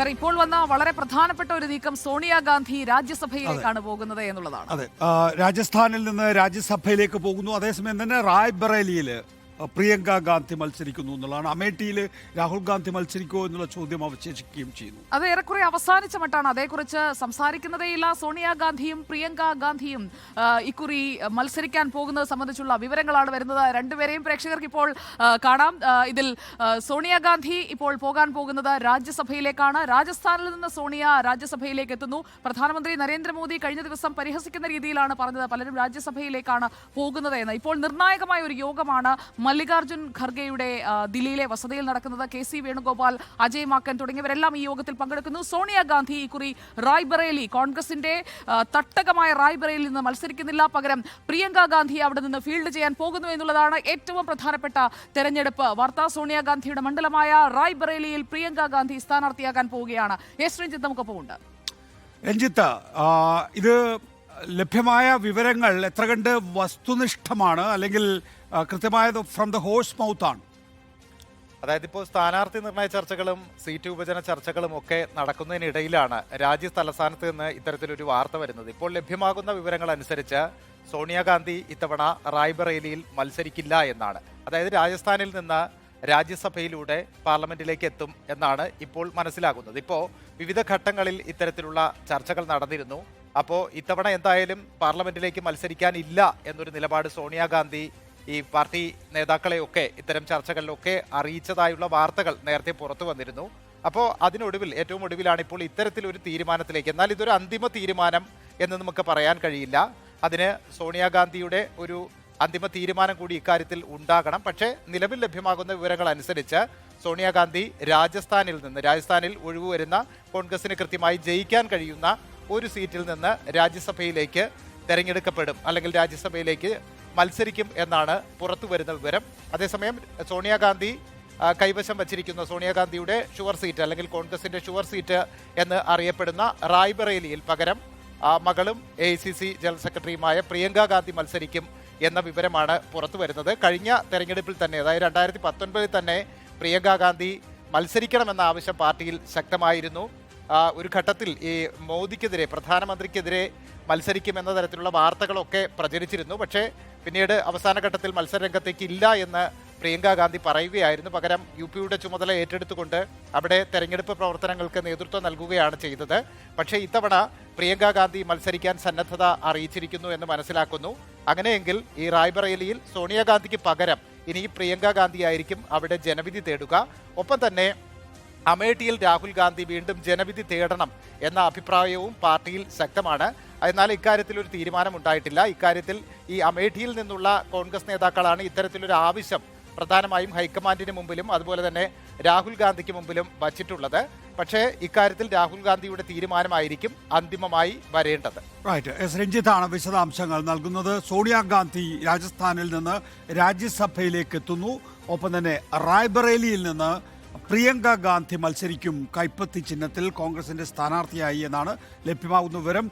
Sir ഇപ്പോൾ വന്ന വളരെ പ്രധാനപ്പെട്ട ഒരു നീക്കം സോണിയാഗാന്ധി രാജ്യസഭയിലേക്കാണ് പോകുന്നത് എന്നുള്ളതാണ്. അതെ. രാജസ്ഥാനിൽ നിന്ന് രാജ്യസഭയിലേക്ക് പോകുന്നു. അതേസമയം തന്നെ റായ്ബറേലിയിൽ പ്രിയങ്ക ഗാന്ധി മത്സരിക്കുന്നു എന്നുള്ളതാണ്. അമേഠിയിൽ രാഹുൽ ഗാന്ധി മത്സരിക്കുമോ എന്നുള്ള ചോദ്യം അവശേഷിക്കുകയും ചെയ്യുന്നു. അത് ഏറെക്കുറെ അവസാനിച്ച മട്ടാണ്. അതേക്കുറിച്ച് സംസാരിക്കുന്നതേയില്ല. സോണിയാഗാന്ധിയും പ്രിയങ്ക ഗാന്ധിയും ഇക്കുറി മത്സരിക്കാൻ പോകുന്നത് സംബന്ധിച്ചുള്ള വിവരങ്ങളാണ് വരുന്നത്. രണ്ടുപേരെയും പ്രേക്ഷകർക്ക് ഇപ്പോൾ കാണാം. ഇതിൽ സോണിയാഗാന്ധി ഇപ്പോൾ പോകാൻ പോകുന്നത് രാജ്യസഭയിലേക്കാണ്. രാജസ്ഥാനിൽ നിന്ന് സോണിയ രാജ്യസഭയിലേക്ക് എത്തുന്നു. പ്രധാനമന്ത്രി നരേന്ദ്രമോദി കഴിഞ്ഞ ദിവസം പരിഹസിക്കുന്ന രീതിയിലാണ് പറഞ്ഞത്. പലരും രാജ്യസഭയിലേക്കാണ് പോകുന്നത് എന്ന്. ഇപ്പോൾ നിർണായകമായ ഒരു യോഗമാണ് മല്ലികാർജുൻ ഖർഗെയുടെ ദില്ലിയിലെ വസതിയിൽ നടക്കുന്നത് കെ സി വേണുഗോപാൽ അജയ് മാക്കൻ തുടങ്ങിയവരെല്ലാം ഈ യോഗത്തിൽ പങ്കെടുക്കുന്നു. സോണിയാഗാന്ധി ഇക്കുറി റായ്ബറേലി കോൺഗ്രസിന്റെ തട്ടകമായ റായ്ബറേലിയിൽ നിന്ന് മത്സരിക്കുന്നില്ല. പകരം പ്രിയങ്ക ഗാന്ധി അവിടെ നിന്ന് ഫീൽഡ് ചെയ്യാൻ പോകുന്നു എന്നുള്ളതാണ് ഏറ്റവും പ്രധാനപ്പെട്ട തെരഞ്ഞെടുപ്പ്. വാർത്ത സോണിയാഗാന്ധിയുടെ മണ്ഡലമായ റായ്ബറേലിയിൽ പ്രിയങ്ക ഗാന്ധി സ്ഥാനാർത്ഥിയാകാൻ പോവുകയാണ്. എസ് രഞ്ജിത്ത് നമുക്കൊപ്പം ഉണ്ട് രഞ്ജിത്ത് ഇത് ലഭ്യമായ വിവരങ്ങൾ എത്ര കണ്ട് വസ്തുനിഷ്ഠമാണ് അല്ലെങ്കിൽ കൃത്യമായത് ഫ്രം ദ ഹോഴ്സ് മൗത്ത് ആണ്? അതായത് ഇപ്പോൾ സ്ഥാനാർത്ഥി നിർണയ ചർച്ചകളും സീറ്റ് വിഭജന ചർച്ചകളും ഒക്കെ നടക്കുന്നതിനിടയിലാണ് രാജ്യ തലസ്ഥാനത്ത് നിന്ന് ഇത്തരത്തിലൊരു വാർത്ത വരുന്നത്. ഇപ്പോൾ ലഭ്യമാകുന്ന വിവരങ്ങൾ അനുസരിച്ച് സോണിയാഗാന്ധി ഇത്തവണ റായ്ബറേലിയിൽ മത്സരിക്കില്ല എന്നാണ്. അതായത് രാജസ്ഥാനിൽ നിന്ന് രാജ്യസഭയിലൂടെ പാർലമെന്റിലേക്ക് എത്തും എന്നാണ് ഇപ്പോൾ മനസ്സിലാകുന്നത്. ഇപ്പോൾ വിവിധ ഘട്ടങ്ങളിൽ ഇത്തരത്തിലുള്ള ചർച്ചകൾ നടന്നിരുന്നു. അപ്പോൾ ഇത്തവണ എന്തായാലും പാർലമെന്റിലേക്ക് മത്സരിക്കാനില്ല എന്നൊരു നിലപാട് സോണിയാഗാന്ധി ഈ പാർട്ടി നേതാക്കളെയൊക്കെ ഇത്തരം ചർച്ചകളിലൊക്കെ അറിയിച്ചതായുള്ള വാർത്തകൾ നേരത്തെ പുറത്തു വന്നിരുന്നു. അപ്പോൾ അതിനൊടുവിൽ ഏറ്റവും ഒടുവിലാണ് ഇപ്പോൾ ഇത്തരത്തിലൊരു തീരുമാനത്തിലേക്ക്. എന്നാൽ ഇതൊരു അന്തിമ തീരുമാനം എന്ന് നമുക്ക് പറയാൻ കഴിയില്ല. അതിന് സോണിയാഗാന്ധിയുടെ ഒരു അന്തിമ തീരുമാനം കൂടി ഇക്കാര്യത്തിൽ ഉണ്ടാകണം. പക്ഷേ നിലവിൽ ലഭ്യമാകുന്ന വിവരങ്ങൾ അനുസരിച്ച് സോണിയാഗാന്ധി രാജസ്ഥാനിൽ നിന്ന് രാജസ്ഥാനിൽ ഒഴിവ് വരുന്ന കോൺഗ്രസിന് കൃത്യമായി ജയിക്കാൻ കഴിയുന്ന ഒരു സീറ്റിൽ നിന്ന് രാജ്യസഭയിലേക്ക് തെരഞ്ഞെടുക്കപ്പെടും അല്ലെങ്കിൽ രാജ്യസഭയിലേക്ക് മത്സരിക്കും എന്നാണ് പുറത്തു വരുന്ന വിവരം. അതേസമയം സോണിയാഗാന്ധി കൈവശം വച്ചിരിക്കുന്ന സോണിയാഗാന്ധിയുടെ ഷുവർ സീറ്റ് അല്ലെങ്കിൽ കോൺഗ്രസിന്റെ ഷുവർ സീറ്റ് എന്ന് അറിയപ്പെടുന്ന റായ്ബറേലിയിൽ പകരം മകളും എ സി സി ജനറൽ സെക്രട്ടറിയുമായ പ്രിയങ്ക ഗാന്ധി മത്സരിക്കും എന്ന വിവരമാണ് പുറത്തു വരുന്നത്. കഴിഞ്ഞ തെരഞ്ഞെടുപ്പിൽ തന്നെ അതായത് രണ്ടായിരത്തി പത്തൊൻപതിൽ തന്നെ പ്രിയങ്ക ഗാന്ധി മത്സരിക്കണമെന്ന ആവശ്യം പാർട്ടിയിൽ ശക്തമായിരുന്നു. ഒരു ഘട്ടത്തിൽ ഈ മോദിക്കെതിരെ പ്രധാനമന്ത്രിക്കെതിരെ മത്സരിക്കും എന്ന തരത്തിലുള്ള വാർത്തകളൊക്കെ പ്രചരിച്ചിരുന്നു. പക്ഷേ പിന്നീട് അവസാന ഘട്ടത്തിൽ മത്സരരംഗത്തേക്ക് ഇല്ല എന്ന് പ്രിയങ്ക ഗാന്ധി പറയുകയായിരുന്നു. പകരം യു പിയുടെ ചുമതല ഏറ്റെടുത്തുകൊണ്ട് അവിടെ തെരഞ്ഞെടുപ്പ് പ്രവർത്തനങ്ങൾക്ക് നേതൃത്വം നൽകുകയാണ് ചെയ്തത്. പക്ഷേ ഇത്തവണ പ്രിയങ്ക ഗാന്ധി മത്സരിക്കാൻ സന്നദ്ധത അറിയിച്ചിരിക്കുന്നു എന്ന് മനസ്സിലാക്കുന്നു. അങ്ങനെയെങ്കിൽ ഈ റായ്ബറേലിയിൽ സോണിയാഗാന്ധിക്ക് പകരം ഇനി പ്രിയങ്ക ഗാന്ധി ആയിരിക്കും അവിടെ ജനവിധി തേടുക. ഒപ്പം തന്നെ അമേഠിയിൽ രാഹുൽ ഗാന്ധി വീണ്ടും ജനവിധി തേടണം എന്ന അഭിപ്രായവും പാർട്ടിയിൽ ശക്തമാണ്. എന്നാൽ ഇക്കാര്യത്തിൽ ഒരു തീരുമാനം ഉണ്ടായിട്ടില്ല ഇക്കാര്യത്തിൽ ഈ അമേഠിയിൽ നിന്നുള്ള കോൺഗ്രസ് നേതാക്കളാണ് ഇത്തരത്തിലൊരു ആവശ്യം പ്രധാനമായും ഹൈക്കമാൻഡിന് മുമ്പിലും അതുപോലെ തന്നെ രാഹുൽ ഗാന്ധിക്ക് മുമ്പിലും വച്ചിട്ടുള്ളത്. പക്ഷേ ഇക്കാര്യത്തിൽ രാഹുൽ ഗാന്ധിയുടെ തീരുമാനമായിരിക്കും അന്തിമമായി വരേണ്ടത്. Right S. രഞ്ജിത്താണ് വിശദാംശങ്ങൾ നൽകുന്നത്. സോണിയാഗാന്ധി രാജസ്ഥാനിൽ നിന്ന് രാജ്യസഭയിലേക്ക് എത്തുന്നു. ഒപ്പം തന്നെ റായ്ബറേലിയിൽ നിന്ന് പ്രിയങ്ക ഗാന്ധി മത്സരിക്കും കൈപ്പത്തി ചിഹ്നത്തിൽ കോൺഗ്രസിന്റെ സ്ഥാനാർത്ഥിയായി എന്നാണ് ലഭ്യമാകുന്ന വിവരം.